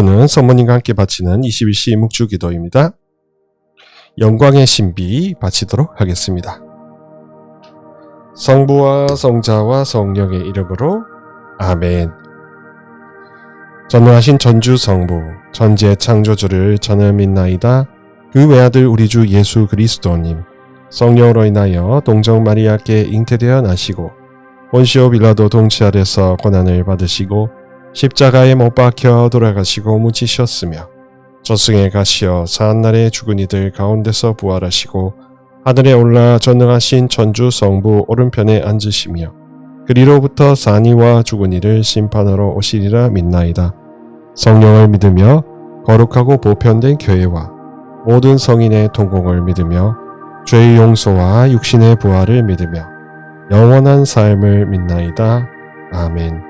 오늘부터는 성모님과 함께 바치는 21시 묵주 기도입니다. 영광의 신비 바치도록 하겠습니다. 성부와 성자와 성령의 이름으로 아멘. 전능하신 전주 성부, 전지의 창조주를 저는 믿나이다. 그 외아들 우리 주 예수 그리스도님, 성령으로 인하여 동정 마리아께 잉태되어 나시고 본시오 빌라도 동치 아래서 고난을 받으시고 십자가에 못 박혀 돌아가시고 묻히셨으며 저승에 가시어 사한날에 죽은 이들 가운데서 부활하시고 하늘에 올라 전능하신 전주 성부 오른편에 앉으시며 그리로부터 산이와 죽은 이를 심판하러 오시리라 믿나이다. 성령을 믿으며 거룩하고 보편된 교회와 모든 성인의 통공을 믿으며 죄의 용서와 육신의 부활을 믿으며 영원한 삶을 믿나이다. 아멘.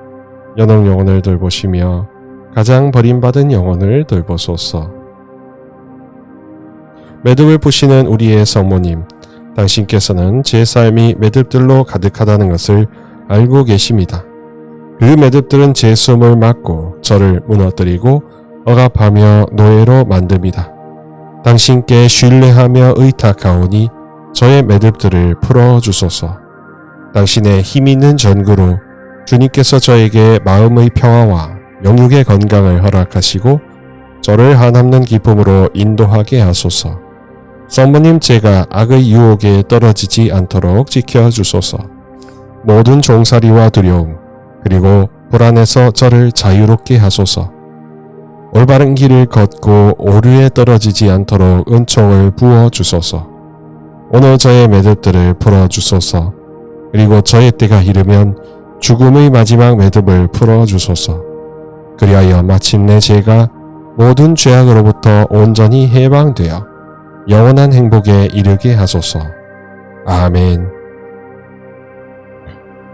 연옥 영혼을 돌보시며 가장 버림받은 영혼을 돌보소서. 매듭을 푸시는 우리의 성모님, 당신께서는 제 삶이 매듭들로 가득하다는 것을 알고 계십니다. 그 매듭들은 제 숨을 막고 저를 무너뜨리고 억압하며 노예로 만듭니다. 당신께 신뢰하며 의탁하오니 저의 매듭들을 풀어주소서. 당신의 힘 있는 전구로 주님께서 저에게 마음의 평화와 영육의 건강을 허락하시고 저를 한없는 기쁨으로 인도하게 하소서. 성모님 제가 악의 유혹에 떨어지지 않도록 지켜주소서. 모든 종살이와 두려움 그리고 불안에서 저를 자유롭게 하소서. 올바른 길을 걷고 오류에 떨어지지 않도록 은총을 부어 주소서. 오늘 저의 매듭들을 풀어 주소서. 그리고 저의 때가 이르면 죽음의 마지막 매듭을 풀어 주소서. 그리하여 마침내 제가 모든 죄악으로부터 온전히 해방되어 영원한 행복에 이르게 하소서. 아멘.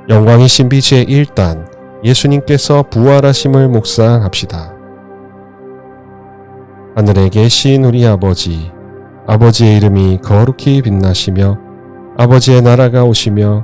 영광의 신비 제1단 예수님께서 부활하심을 묵상합시다. 하늘에 계신 우리 아버지, 아버지의 이름이 거룩히 빛나시며 아버지의 나라가 오시며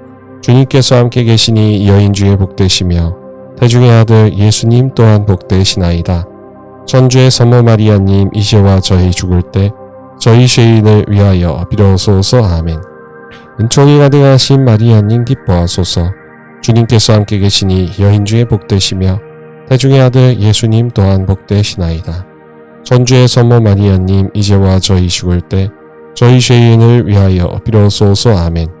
주님께서 함께 계시니 여인 중에 복되시며 태중의 아들 예수님 또한 복되시나이다. 천주의 성모 마리아님 이제와 저희 죽을 때 저희 죄인을 위하여 비로소서. 아멘. 은총이 가득하신 마리아님 기뻐하소서. 주님께서 함께 계시니 여인 중에 복되시며 태중의 아들 예수님 또한 복되시나이다. 천주의 성모 마리아님 이제와 저희 죽을 때 저희 죄인을 위하여 비로소서. 아멘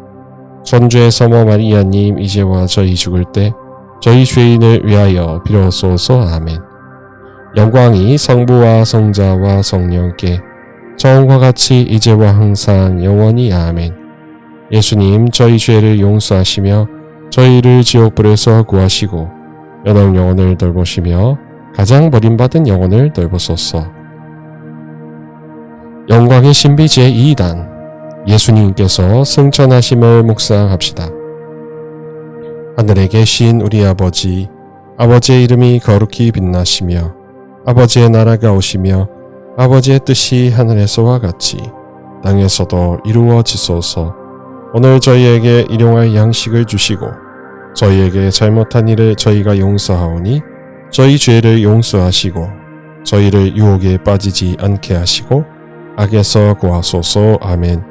천주의 성모 마리아님 이제와 저희 죽을 때 저희 죄인을 위하여 비로소서. 아멘. 영광이 성부와 성자와 성령께 처음과 같이 이제와 항상 영원히 아멘. 예수님 저희 죄를 용서하시며 저희를 지옥불에서 구하시고 연옥 영혼을 돌보시며 가장 버림받은 영혼을 돌보소서. 영광의 신비 제2단 예수님께서 승천하심을 묵상합시다. 하늘에 계신 우리 아버지 아버지의 이름이 거룩히 빛나시며 아버지의 나라가 오시며 아버지의 뜻이 하늘에서와 같이 땅에서도 이루어지소서. 오늘 저희에게 일용할 양식을 주시고 저희에게 잘못한 일을 저희가 용서하오니 저희 죄를 용서하시고 저희를 유혹에 빠지지 않게 하시고 악에서 구하소서. 아멘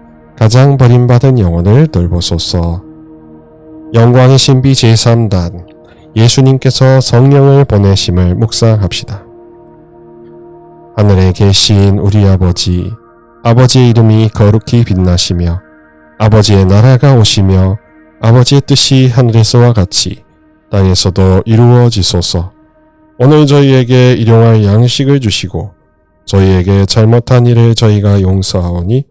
가장 버림받은 영혼을 돌보소서. 영광의 신비 제3단 예수님께서 성령을 보내심을 묵상합시다. 하늘에 계신 우리 아버지, 아버지의 이름이 거룩히 빛나시며 아버지의 나라가 오시며 아버지의 뜻이 하늘에서와 같이 땅에서도 이루어지소서. 오늘 저희에게 일용할 양식을 주시고 저희에게 잘못한 일을 저희가 용서하오니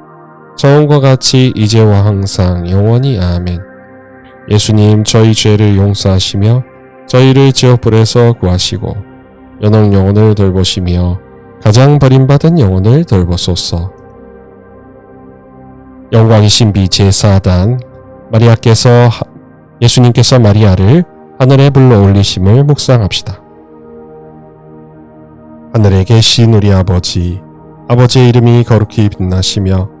처음과 같이 이제와 항상 영원히 아멘. 예수님 저희 죄를 용서하시며 저희를 지옥불에서 구하시고 연옥 영혼을 돌보시며 가장 버림받은 영혼을 돌보소서. 영광의 신비 제4단 마리아께서 예수님께서 마리아를 하늘에 불러 올리심을 묵상합시다. 하늘에 계신 우리 아버지, 아버지의 이름이 거룩히 빛나시며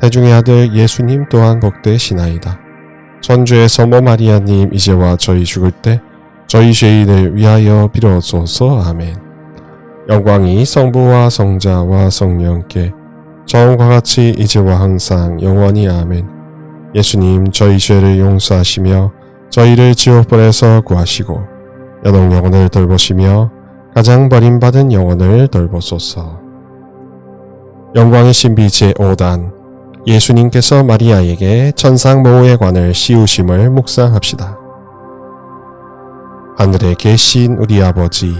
태중의 아들 예수님 또한 복되시나이다. 전주의 성모 마리아님 이제와 저희 죽을 때 저희 죄인을 위하여 빌어소서 아멘. 영광이 성부와 성자와 성령께 처음과 같이 이제와 항상 영원히 아멘. 예수님 저희 죄를 용서하시며 저희를 지옥불에서 구하시고 연옥 영혼을 돌보시며 가장 버림받은 영혼을 돌보소서. 영광의 신비 제5단 예수님께서 마리아에게 천상 모호의 관을 씌우심을 묵상합시다. 하늘에 계신 우리 아버지,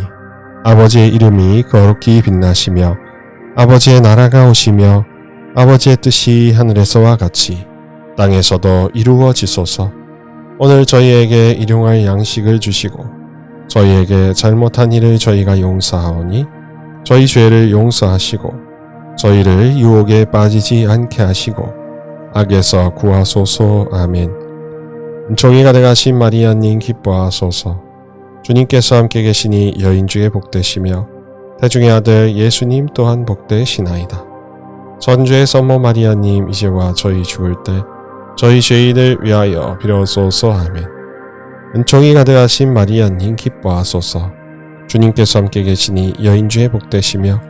아버지의 이름이 거룩히 빛나시며 아버지의 나라가 오시며 아버지의 뜻이 하늘에서와 같이 땅에서도 이루어지소서. 오늘 저희에게 일용할 양식을 주시고 저희에게 잘못한 일을 저희가 용서하오니 저희 죄를 용서하시고 저희를 유혹에 빠지지 않게 하시고 악에서 구하소서 아멘. 은총이 가득하신 마리아님 기뻐하소서. 주님께서 함께 계시니 여인 중에 복되시며 태중의 아들 예수님 또한 복되시나이다. 전주의 성모 마리아님 이제와 저희 죽을 때 저희 죄인을 위하여 빌어소서 아멘. 은총이 가득하신 마리아님 기뻐하소서. 주님께서 함께 계시니 여인 중에 복되시며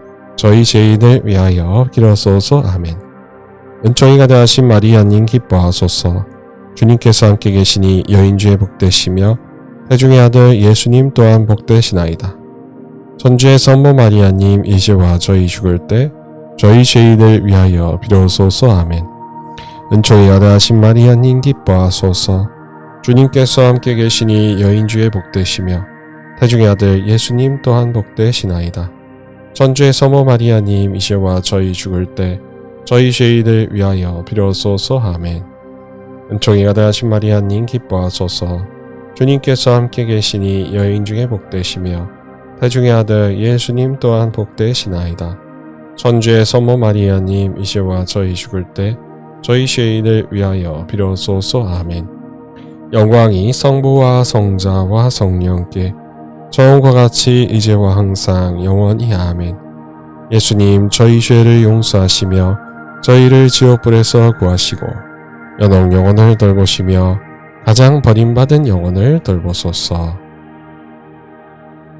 저희 죄인을 위하여 기도소서 아멘. 은총이 가다하신 마리아님 기뻐하소서. 주님께서 함께 계시니 여인 중에 복되시며 태중의 아들 예수님 또한 복되시나이다. 천주의 성모 마리아님 이제와 저희 죽을 때 저희 죄인을 위하여 비로소서 아멘. 은총이 가다하신 마리아님 기뻐하소서. 주님께서 함께 계시니 여인 중에 복되시며 태중의 아들 예수님 또한 복되시나이다. 천주의 성모 마리아님 이제와 저희 죽을 때 저희 죄인을 위하여 비로소서 아멘. 은총이 가 다하신 마리아님 기뻐하소서. 주님께서 함께 계시니 여인 중에 복되시며 태중의 아들 예수님 또한 복되시나이다. 천주의 성모 마리아님 이제와 저희 죽을 때 저희 죄인을 위하여 비로소서 아멘. 영광이 성부와 성자와 성령께 처음과 같이 이제와 항상 영원히 아멘. 예수님 저희 죄를 용서하시며 저희를 지옥불에서 구하시고 연옥 영혼을 돌보시며 가장 버림받은 영혼을 돌보소서.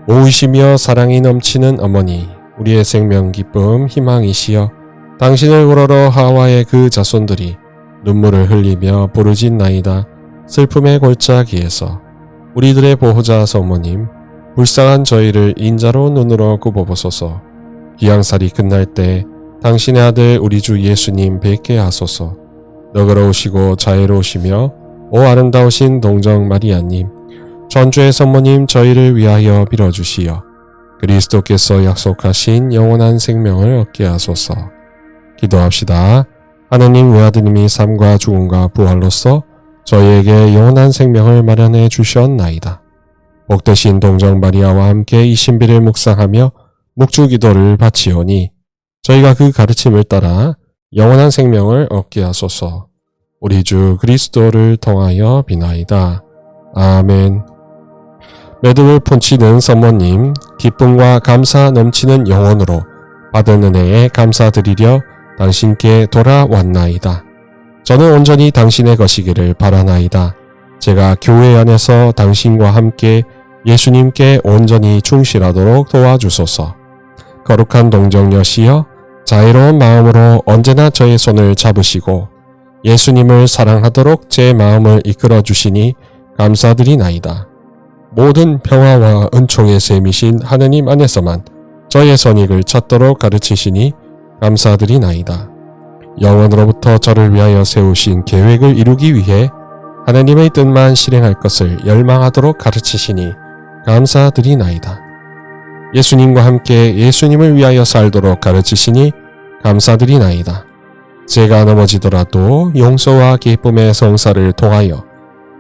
오이시며 사랑이 넘치는 어머니 우리의 생명 기쁨 희망이시여 당신을 우러러 하와의 그 자손들이 눈물을 흘리며 부르짖나이다. 슬픔의 골짜기에서 우리들의 보호자 성모님 불쌍한 저희를 인자로 눈으로 굽어보소서. 기양살이 끝날 때 당신의 아들 우리 주 예수님 뵙게 하소서. 너그러우시고 자애로우시며 오 아름다우신 동정 마리아님 전주의 성모님 저희를 위하여 빌어주시어 그리스도께서 약속하신 영원한 생명을 얻게 하소서. 기도합시다. 하느님 외아드님이 삶과 죽음과 부활로서 저희에게 영원한 생명을 마련해 주셨나이다. 복되신 동정 마리아와 함께 이 신비를 묵상하며 묵주 기도를 바치오니 저희가 그 가르침을 따라 영원한 생명을 얻게 하소서. 우리 주 그리스도를 통하여 비나이다. 아멘. 매듭을 폰치는 성모님, 기쁨과 감사 넘치는 영혼으로 받은 은혜에 감사드리려 당신께 돌아왔나이다. 저는 온전히 당신의 것이기를 바라나이다. 제가 교회 안에서 당신과 함께 예수님께 온전히 충실하도록 도와주소서. 거룩한 동정녀시여 자유로운 마음으로 언제나 저의 손을 잡으시고 예수님을 사랑하도록 제 마음을 이끌어 주시니 감사드리나이다. 모든 평화와 은총의 셈이신 하느님 안에서만 저의 선익을 찾도록 가르치시니 감사드리나이다. 영원으로부터 저를 위하여 세우신 계획을 이루기 위해 하나님의 뜻만 실행할 것을 열망하도록 가르치시니 감사드리나이다. 예수님과 함께 예수님을 위하여 살도록 가르치시니 감사드리나이다. 제가 넘어지더라도 용서와 기쁨의 성사를 통하여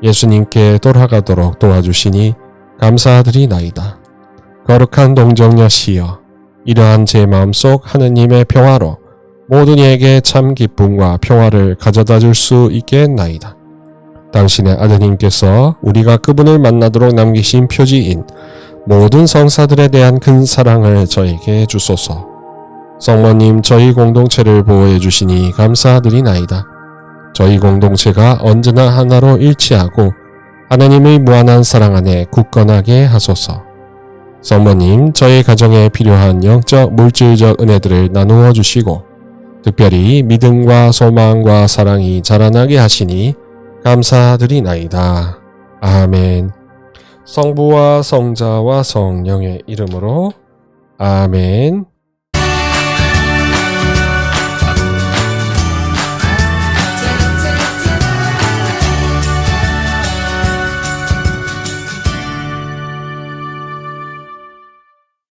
예수님께 돌아가도록 도와주시니 감사드리나이다. 거룩한 동정녀시여 이러한 제 마음속 하느님의 평화로 모든 이에게 참 기쁨과 평화를 가져다 줄 수 있겠나이다. 당신의 아드님께서 우리가 그분을 만나도록 남기신 표지인 모든 성사들에 대한 큰 사랑을 저에게 주소서. 성모님 저희 공동체를 보호해 주시니 감사드리나이다. 저희 공동체가 언제나 하나로 일치하고 하나님의 무한한 사랑 안에 굳건하게 하소서. 성모님 저희 가정에 필요한 영적 물질적 은혜들을 나누어 주시고 특별히 믿음과 소망과 사랑이 자라나게 하시니 감사드리나이다. 아멘. 성부와 성자와 성령의 이름으로 아멘.